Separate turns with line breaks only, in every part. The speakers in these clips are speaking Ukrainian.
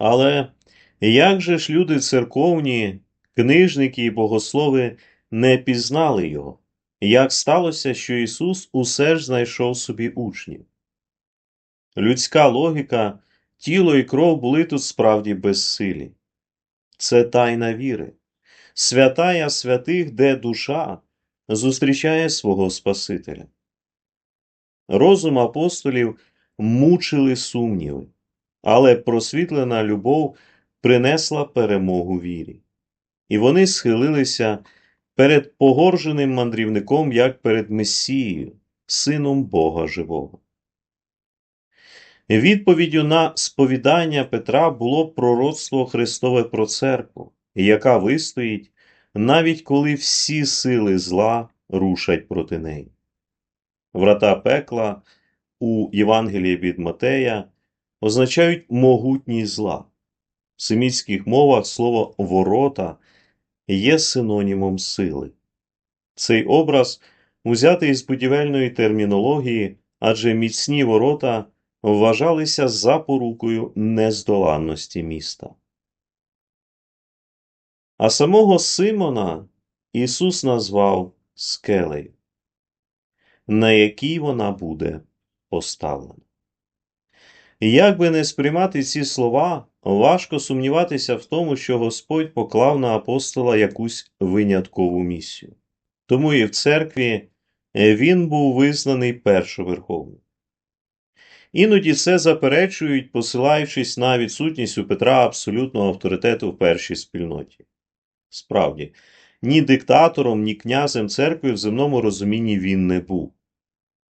Але як же ж люди церковні, книжники і богослови не пізнали його? Як сталося, що Ісус усе ж знайшов собі учнів? Людська логіка, тіло і кров були тут справді безсилі. Це тайна віри, святая святих, де душа зустрічає свого Спасителя. Розум апостолів мучили сумніви, але просвітлена любов принесла перемогу вірі, і вони схилилися перед погорженим мандрівником, як перед Месією, Сином Бога Живого. Відповіддю на сповідання Петра було пророцтво Христове про церкву, яка вистоїть, навіть коли всі сили зла рушать проти неї. Врата пекла у Євангелії від Матея означають могутність зла. В семітських мовах слово ворота є синонімом сили. Цей образ узятий з будівельної термінології, адже міцні ворота вважалися запорукою нездоланності міста. А самого Симона Ісус назвав скелею, на якій вона буде поставлена. І як би не сприймати ці слова, важко сумніватися в тому, що Господь поклав на апостола якусь виняткову місію. Тому і в церкві він був визнаний першоверховним. Іноді це заперечують, посилаючись на відсутність у Петра абсолютного авторитету в першій спільноті. Справді, ні диктатором, ні князем церкви в земному розумінні він не був.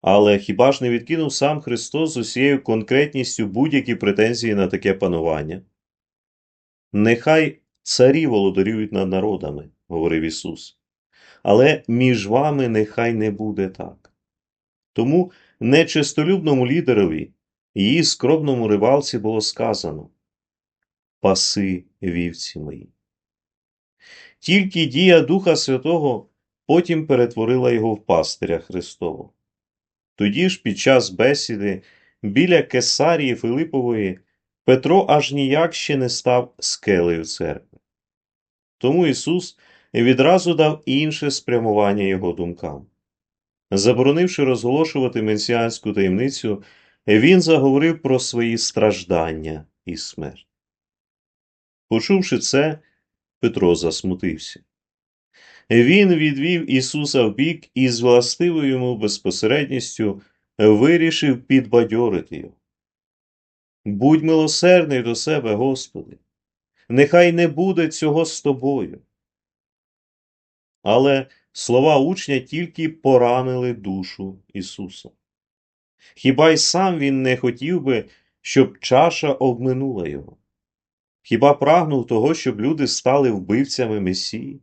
Але хіба ж не відкинув сам Христос з усією конкретністю будь-які претензії на таке панування? Нехай царі володарюють над народами, говорив Ісус, але між вами нехай не буде так. Тому нечистолюбному лідерові, її скромному ривалці було сказано Паси вівці мої. Тільки дія Духа Святого потім перетворила його в пастиря Христового. Тоді ж під час бесіди біля Кесарії Филипової Петро аж ніяк ще не став скелею церкви. Тому Ісус відразу дав інше спрямування його думкам. Заборонивши розголошувати месіанську таємницю, він заговорив про свої страждання і смерть. Почувши це, Петро засмутився. Він відвів Ісуса вбік і з властивою йому безпосередністю вирішив підбадьорити його. Будь милосердний до себе, Господи, нехай не буде цього з тобою. Але слова учня тільки поранили душу Ісуса. Хіба й сам він не хотів би, щоб чаша обминула його? Хіба прагнув того, щоб люди стали вбивцями Месії?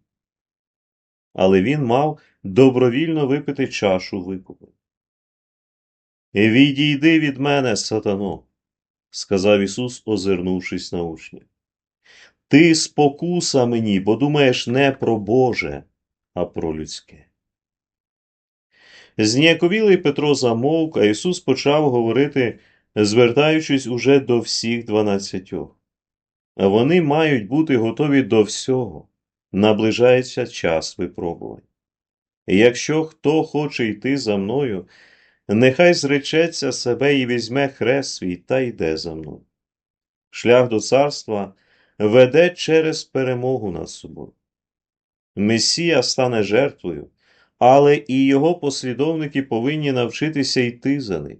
Але він мав добровільно випити чашу викупу. Відійди від мене, сатано, сказав Ісус, озирнувшись на учня. Ти спокуса мені, бо думаєш не про Боже, а про людське. Зніяковілий Петро замовк, а Ісус почав говорити, звертаючись уже до всіх дванадцятьох. Вони мають бути готові до всього. Наближається час випробувань. Якщо хто хоче йти за мною, нехай зречеться себе і візьме хрест свій та йде за мною. Шлях до царства веде через перемогу над собою. Месія стане жертвою, але і його послідовники повинні навчитися йти за ним.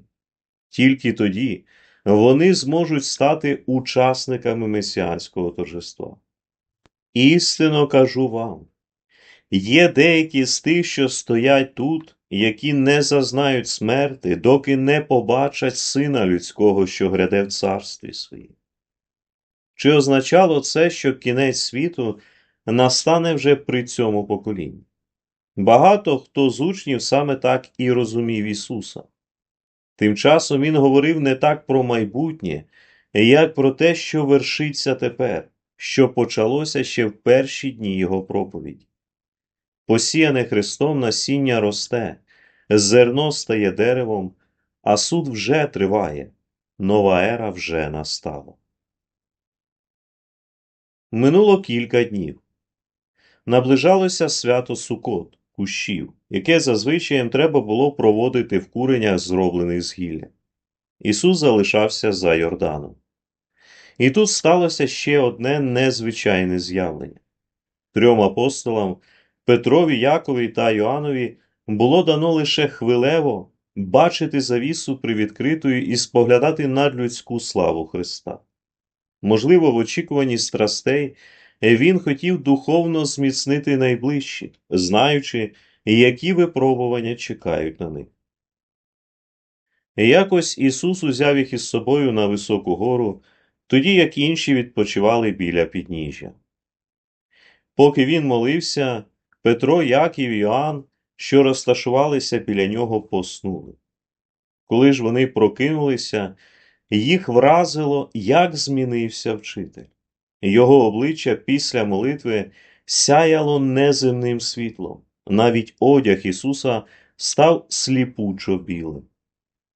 Тільки тоді вони зможуть стати учасниками месіанського торжества. Істинно кажу вам, є деякі з тих, що стоять тут, які не зазнають смерти, доки не побачать Сина Людського, що гряде в царстві своїм. Чи означало це, що кінець світу настане вже при цьому поколінні? Багато хто з учнів саме так і розумів Ісуса. Тим часом Він говорив не так про майбутнє, як про те, що вершиться тепер, що почалося ще в перші дні Його проповіді. Посіяне Христом насіння росте, зерно стає деревом, а суд вже триває, нова ера вже настала. Минуло кілька днів. Наближалося свято Сукот, кущів, яке зазвичай треба було проводити в куренях, зроблених з гілля. Ісус залишався за Йорданом. І тут сталося ще одне незвичайне з'явлення. Трьом апостолам Петрові, Якові та Йоаннові було дано лише хвилево бачити завісу привідкритою і споглядати надлюдську славу Христа. Можливо, в очікуванні страстей він хотів духовно зміцнити найближчі, знаючи, які випробування чекають на них. Якось Ісус узяв їх із собою на високу гору, тоді як інші відпочивали біля підніжжя. Поки він молився, Петро, Яків і Іоанн, що розташувалися біля нього, поснули. Коли ж вони прокинулися, їх вразило, як змінився вчитель. Його обличчя після молитви сяяло неземним світлом. Навіть одяг Ісуса став сліпучо білим.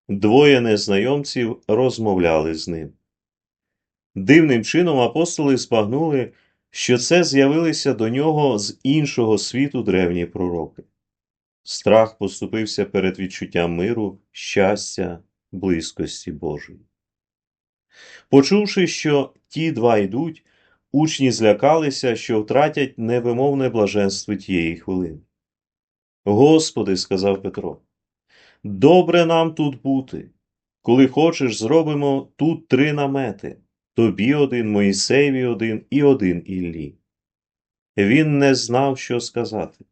Двоє незнайомців розмовляли з ним. Дивним чином апостоли збагнули, що це з'явилися до нього з іншого світу древні пророки. Страх поступився перед відчуттям миру, щастя, близькості Божої. Почувши, що ті два йдуть, учні злякалися, що втратять невимовне блаженство тієї хвилини. Господи, сказав Петро, добре нам тут бути. Коли хочеш, зробимо тут три намети тобі один, Моїсеєві один і один Іллі. Він не знав, що сказати.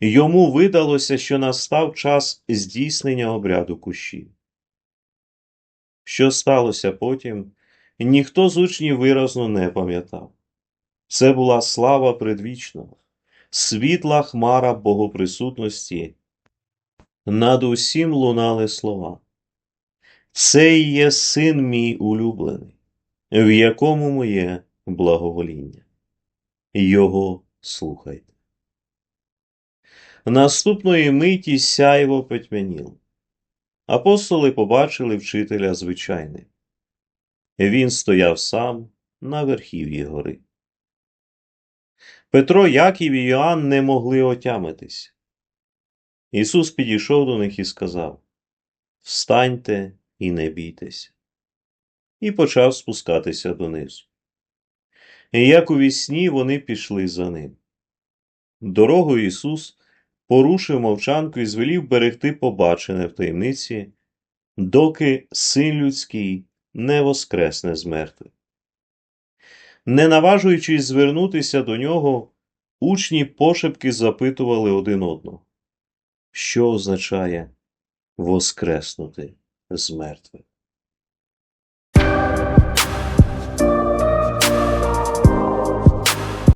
Йому видалося, що настав час здійснення обряду кущів. Що сталося потім, ніхто з учнів виразно не пам'ятав. Це була слава предвічного, світла хмара богоприсутності. Над усім лунали слова. Це є син мій улюблений, в якому моє благовоління. Його слухайте. Наступної миті сяйво потьмяніло. Апостоли побачили вчителя звичайним. Він стояв сам на верхів'ї гори. Петро, Яків і Йоанн не могли отямитись. Ісус підійшов до них і сказав Встаньте і не бійтеся. І почав спускатися донизу. І як у вісні вони пішли за ним. Дорогою Ісус порушив мовчанку і звелів берегти побачене в таємниці, доки син людський не воскресне з мертвих. Не наважуючись звернутися до нього, учні пошепки запитували один одного, що означає воскреснути з мертвих.